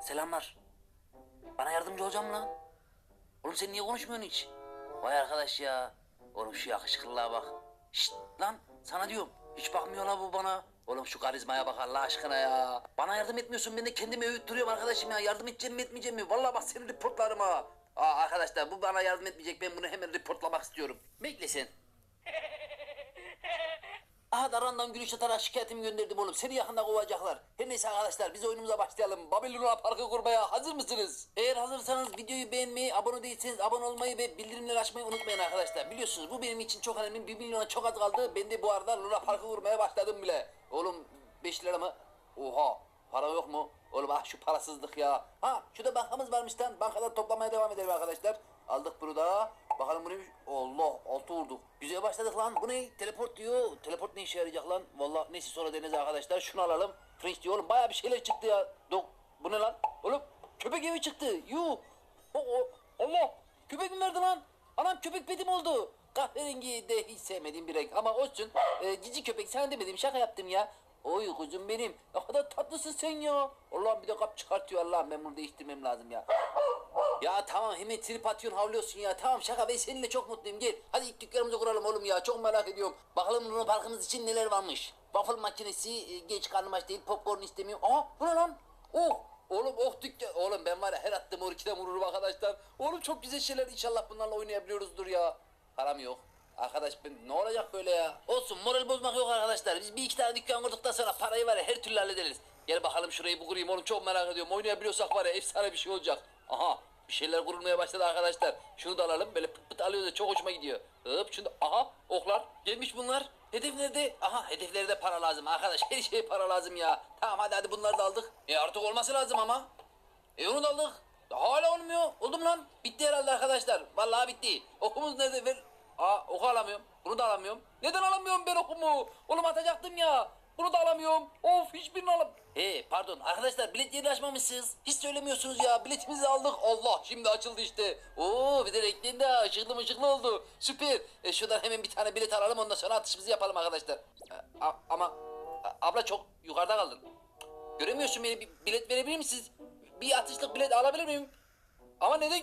selamlar. Bana yardımcı olacak mı lan? Oğlum sen niye konuşmuyorsun hiç? Vay arkadaş ya. Oğlum şu yakışıklılığa bak. Şşt lan sana diyorum. Hiç bakmıyor la bu bana. Oğlum şu karizmaya bak Allah aşkına ya. Bana yardım etmiyorsun ben de kendimi övüp duruyorum arkadaşım ya. Yardım edeceğim mi etmeyeceğim mi? Vallahi bak senin reportlarım. Aa, arkadaşlar bu bana yardım etmeyecek ben bunu hemen reportlamak istiyorum. Bekle sen. Aha da random gülüş atarak şikayetimi gönderdim oğlum. Seni yakında kovacaklar. Her neyse arkadaşlar biz oyunumuza başlayalım. Babylon'a parkı kurmaya hazır mısınız? Eğer hazırsanız videoyu beğenmeyi, abone değilseniz abone olmayı ve bildirimleri açmayı unutmayın arkadaşlar. Biliyorsunuz bu benim için çok önemli. 1 milyona çok az kaldı. Ben de bu arada Luna Parkı kurmaya başladım bile. Oğlum 5 lira mı? Oha para yok mu? Oğlum ah şu parasızlık ya. Ha şurada bankamız varmış lan. Bankadan toplamaya devam edelim arkadaşlar. Aldık bunu da. Bakalım bu neymiş? Allah altı vurduk. Güzel başladık lan. Bu ne? Teleport diyor. Teleport ne işe yarayacak lan? Vallahi neyse sonra deneriz arkadaşlar. Şunu alalım. French diyor oğlum. Baya bir şeyler çıktı ya. Dok. Bu ne lan? Oğlum köpek evi çıktı. Yuh. O, o, Allah. Köpek mi verdi lan? Anam köpek bedim oldu. Kahverengi de hiç sevmediğim bir renk ama olsun. Ee, cici köpek sen demedim şaka yaptım ya. Oy kuzum benim. Ne kadar tatlısın sen ya. Allah'ım bir de kap çıkartıyor Allah'ım ben bunu değiştirmem lazım ya. Ya tamam hemen trip atıyorsun havlıyorsun ya. Tamam şaka ben seninle çok mutluyum gel. Hadi ilk dükkanımızı kuralım oğlum ya. Çok merak ediyorum. Bakalım Luna Parkımız için neler varmış. Waffle makinesi, e, geç karnım aç değil, popcorn istemiyorum. Aha bu ne lan? Oh Oğlum oh dükkan. Oğlum ben var ya her attığım orkiden vururum arkadaşlar. Oğlum çok güzel şeyler inşallah bunlarla oynayabiliyoruzdur ya. Param yok. Arkadaş ben ne olacak böyle ya? Olsun moral bozmak yok arkadaşlar. Biz bir iki tane dükkan kurduktan sonra parayı var ya her türlü hallederiz. Gel bakalım şurayı bir kurayım oğlum çok merak ediyorum. Oynayabiliyorsak var ya efsane bir şey olacak. Aha bir şeyler kurulmaya başladı arkadaşlar. Şunu da alalım böyle pıt pıt alıyoruz çok hoşuma gidiyor. Hop şunu da aha oklar gelmiş bunlar. Hedef nerede? Aha hedeflerde para lazım arkadaş her şeye para lazım ya. Tamam hadi hadi bunları da aldık. E artık olması lazım ama. E onu da aldık. Hala olmuyor. Oldu mu lan? Bitti herhalde arkadaşlar. Vallahi bitti. Okumuz nerede? Ver. Aa oku alamıyorum. Bunu da alamıyorum. Neden alamıyorum ben okumu? Oğlum atacaktım ya. Bunu da alamıyorum. Of hiçbirini alam. He pardon arkadaşlar bilet yeri açmamışsınız. Hiç söylemiyorsunuz ya. Biletimizi aldık. Allah şimdi açıldı işte. Oo bir de renklendi ha. Işıklı mışıklı oldu. Süper. E, şuradan hemen bir tane bilet alalım ondan sonra atışımızı yapalım arkadaşlar. E, a- ama a- abla çok yukarıda kaldın. Göremiyorsun beni. Bir bilet verebilir misiniz? Bir atışlık bilet alabilir miyim? Ama neden?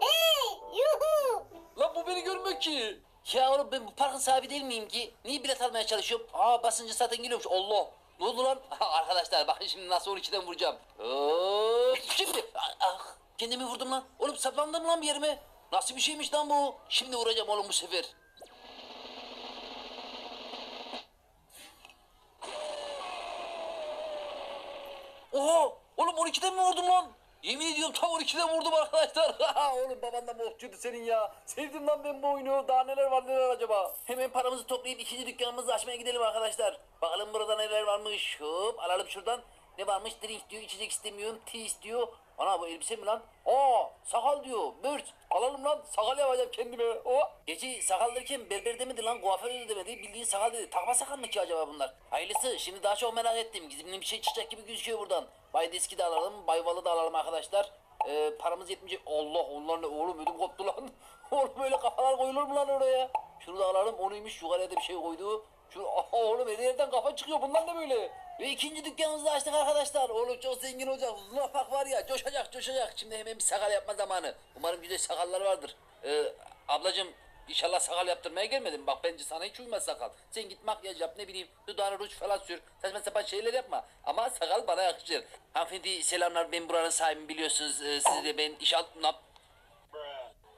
Hey, yuhu. Lan bu beni görmüyor ki. Ya oğlum ben bu parkın sahibi değil miyim ki? Niye bilet almaya çalışıyorum? Aa basınca zaten geliyormuş. Allah. Ne oldu lan? Arkadaşlar bakın şimdi nasıl 12'den vuracağım. Hop. Şimdi. Ah, ah. Kendimi vurdum lan. Oğlum saplandım lan bir yerime. Nasıl bir şeymiş lan bu? Şimdi vuracağım oğlum bu sefer. Oha! Oğlum 12'den mi vurdum lan? Yemin ediyorum tam 12'den vurdum arkadaşlar. Oğlum babandan borçluydu senin ya. Sevdim lan ben bu oyunu. Daha neler var neler acaba? Hemen paramızı toplayıp ikinci dükkanımızı açmaya gidelim arkadaşlar. Bakalım burada neler varmış. Hop alalım şuradan. Ne varmış? Drink diyor, içecek istemiyorum, tea istiyor. Ana bu elbise mi lan? Aa sakal diyor. Bört. Alalım lan. Sakal yapacağım kendime. O. Gece sakal derken berber demedi lan. Kuaför de demedi. Bildiğin sakal dedi. Takma sakal mı ki acaba bunlar? Hayırlısı. Şimdi daha çok merak ettim. Gizimli bir şey çıkacak gibi gözüküyor buradan. Bay Deski de alalım. Bay Valı da alalım arkadaşlar. Ee, paramız yetmeyecek. Allah onlar ne oğlum ödüm koptu lan. oğlum böyle kafalar koyulur mu lan oraya? Şunu da alalım. Onuymuş. Yukarıya da bir şey koydu. Şu oğlum her kafa çıkıyor. Bunlar ne böyle? Ve ikinci dükkanımızı da açtık arkadaşlar. Oğlum çok zengin olacak. Luna Park var ya coşacak coşacak. Şimdi hemen bir sakal yapma zamanı. Umarım güzel sakallar vardır. Ee, ablacığım inşallah sakal yaptırmaya gelmedin. Bak bence sana hiç uymaz sakal. Sen git makyaj yap ne bileyim dudağına ruj falan sür. Saçma sapan şeyler yapma. Ama sakal bana yakışır. Hanımefendi selamlar ben buranın sahibim biliyorsunuz. Ee, sizi de ben iş altına...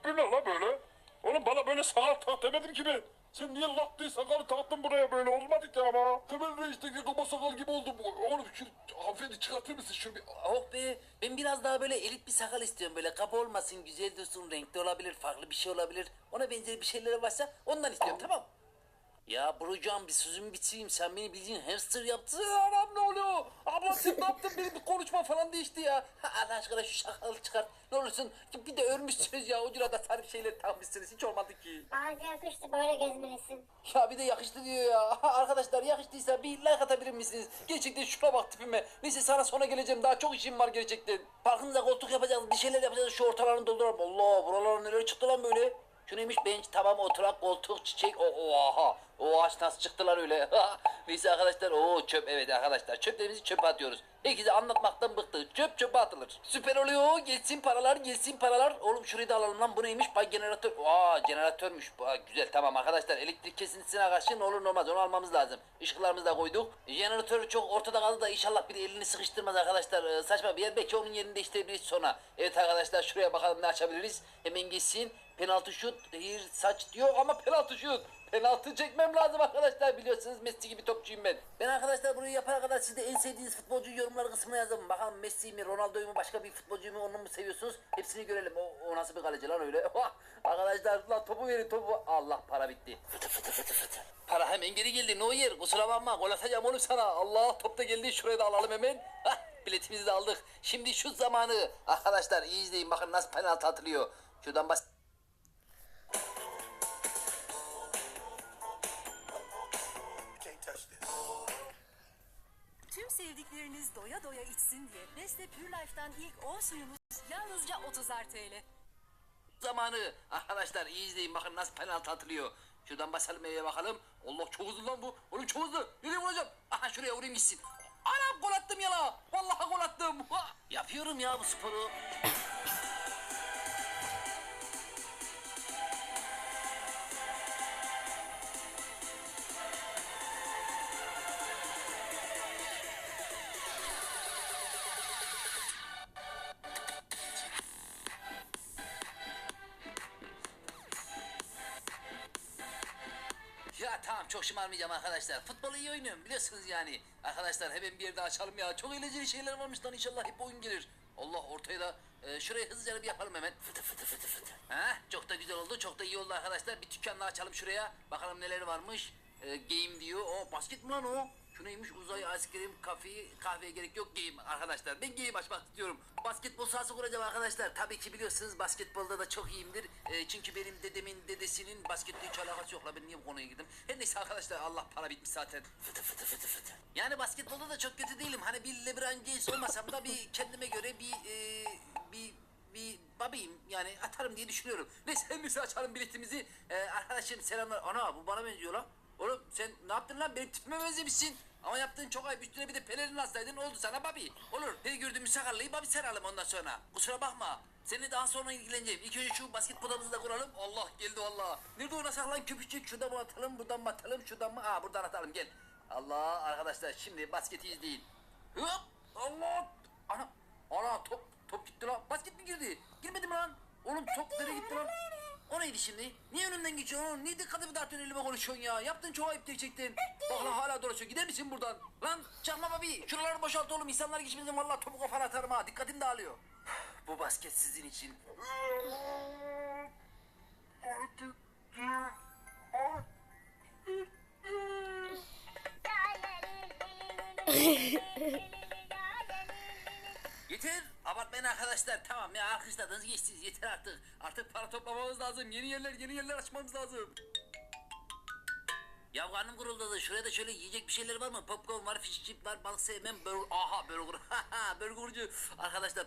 Bu ne la böyle? Oğlum bana böyle sakal tak demedin ki ben. Sen niye lak diye sakalı taktın buraya böyle? Olmadı ki ama. Temel reisteki kaba sakal gibi oldu bu. Oğlum şu hanımefendi çıkartır mısın şunu bir... Oh be ben biraz daha böyle elit bir sakal istiyorum böyle. Kaba olmasın güzel dursun renkli olabilir farklı bir şey olabilir. Ona benzer bir şeyler varsa ondan istiyorum tamam ya Brucan bir sözümü bitireyim sen beni bildiğin hamster yaptın anam ne oluyor abla sen ne yaptın benim bir konuşma falan değişti ya ha, Allah aşkına şu şakalı çıkart ne olursun bir de örmüşsünüz ya ucuna da sarı şeyler takmışsınız hiç olmadı ki Bence yakıştı böyle gezmelisin. ya bir de yakıştı diyor ya. Arkadaşlar yakıştıysa bir like atabilir misiniz? Gerçekten şuna bak tipime. Neyse sana sonra geleceğim. Daha çok işim var gerçekten. Parkımıza koltuk yapacağız. Bir şeyler yapacağız. Şu ortalarını dolduralım. Allah buralara neler çıktı lan böyle. Şu neymiş bench tamam oturak koltuk çiçek oha. O ağaç nasıl çıktılar öyle. Neyse arkadaşlar o çöp evet arkadaşlar çöplerimizi çöpe atıyoruz. Herkese anlatmaktan bıktık. Çöp çöpe atılır. Süper oluyor. Gelsin paralar gelsin paralar. Oğlum şurayı da alalım lan bu neymiş? Bay jeneratör. Aa jeneratörmüş. Aa, güzel tamam arkadaşlar elektrik kesintisine karşı ne olur ne olmaz onu almamız lazım. Işıklarımızı da koyduk. Jeneratör çok ortada kaldı da inşallah bir elini sıkıştırmaz arkadaşlar. Ee, saçma bir yer. Belki onun yerini değiştirebiliriz sonra. Evet arkadaşlar şuraya bakalım ne açabiliriz. Hemen geçsin. Penaltı şut. Hayır saç diyor ama penaltı şut. Penaltı çekmem lazım arkadaşlar biliyorsunuz Messi gibi topçuyum ben. Ben arkadaşlar burayı yapana kadar siz de en sevdiğiniz futbolcuyu yorumlar kısmına yazın. Bakalım Messi mi Ronaldo'yu mu başka bir futbolcuyu mu onu mu seviyorsunuz? Hepsini görelim. O, o nasıl bir kaleci lan öyle? arkadaşlar lan topu verin topu. Allah para bitti. Fıtı fıtı fıtı fıtı. Para hemen geri geldi. Ne yer? Kusura bakma. Gol atacağım oğlum sana. Allah top da geldi. Şuraya da alalım hemen. Hah biletimizi de aldık. Şimdi şu zamanı. Arkadaşlar iyi izleyin. Bakın nasıl penaltı atılıyor. Şuradan bas. Sevdikleriniz doya doya içsin diye Nestle Pure Life'dan ilk 10 suyumuz yalnızca 30'ar TL. zamanı. Arkadaşlar iyi izleyin bakın nasıl penaltı atılıyor. Şuradan basalım eve bakalım. Allah çok hızlı lan bu. Oğlum çok hızlı. Nereye vuracağım? Aha şuraya vurayım gitsin. Anam gol attım ya la. Vallahi gol attım. Ha! Yapıyorum ya bu sporu. Tamam çok şımarmayacağım arkadaşlar. Futbolu iyi oynuyorum biliyorsunuz yani. Arkadaşlar hemen bir yerde açalım ya. Çok eğlenceli şeyler varmış lan inşallah hep oyun gelir. Allah ortaya da e, şuraya hızlıca bir yapalım hemen. Fıtı fıtı fıtı fıtı. Ha, çok da güzel oldu. Çok da iyi oldu arkadaşlar. Bir dükkan daha açalım şuraya. Bakalım neler varmış. E, game diyor. O basket mi lan o? Neymiş uzay askrim kafe kahveye gerek yok game arkadaşlar. Ben game açmak istiyorum. Basketbol sahası kuracağım arkadaşlar. Tabii ki biliyorsunuz basketbolda da çok iyiyimdir. E, çünkü benim dedemin dedesinin basketle hiç alakası yok. La ben niye bu konuya girdim? Her neyse arkadaşlar Allah para bitmiş zaten. Fıtı fıtı fıtı fıtı. Yani basketbolda da çok kötü değilim. Hani bir LeBron James olmasam da bir kendime göre bir e, bir bir babiyim yani atarım diye düşünüyorum. Neyse en iyisi açalım biletimizi. Ee, arkadaşım selamlar. Ana bu bana benziyor lan. Oğlum sen ne yaptın lan? Benim tipime benzemişsin. Ama yaptığın çok ayıp. Üstüne bir de pelerin alsaydın oldu sana babi. Olur. Her gördüğümüz sakarlıyı babi saralım ondan sonra. Kusura bakma. Seninle daha sonra ilgileneceğim. İlk önce şu basket potamızı da kuralım. Allah geldi valla. Nerede ona saklan köpüşçük? Şuradan mı atalım, buradan mı atalım, şuradan mı? Aa buradan atalım gel. Allah arkadaşlar şimdi basketi izleyin. Hop! Allah! Ana! Ana top top gitti lan. Basket mi girdi? Girmedi mi lan? Oğlum top nereye gitti lan? O neydi şimdi? Niye önümden geçiyorsun oğlum? Niye dikkatimi dağıtıyorsun elime konuşuyorsun ya? Yaptın çok ayıp gerçekten. Bak lan hala dolaşıyor. Gider misin buradan? Lan çakma babi. Şuraları boşalt oğlum. İnsanlar geçmeden vallahi topu kafana atarım ha. Dikkatim dağılıyor. Bu basket sizin için. Yeter. Abartmayın arkadaşlar. Tamam ya alkışladınız geçtiniz. Yeter artık. Artık para toplamamız lazım. Yeni yerler yeni yerler açmamız lazım. Ya karnım guruldadı. Şuraya da şöyle yiyecek bir şeyler var mı? Popcorn var, fish chip var, balık sevmem, burger. Aha burger. Haha burgerci. Arkadaşlar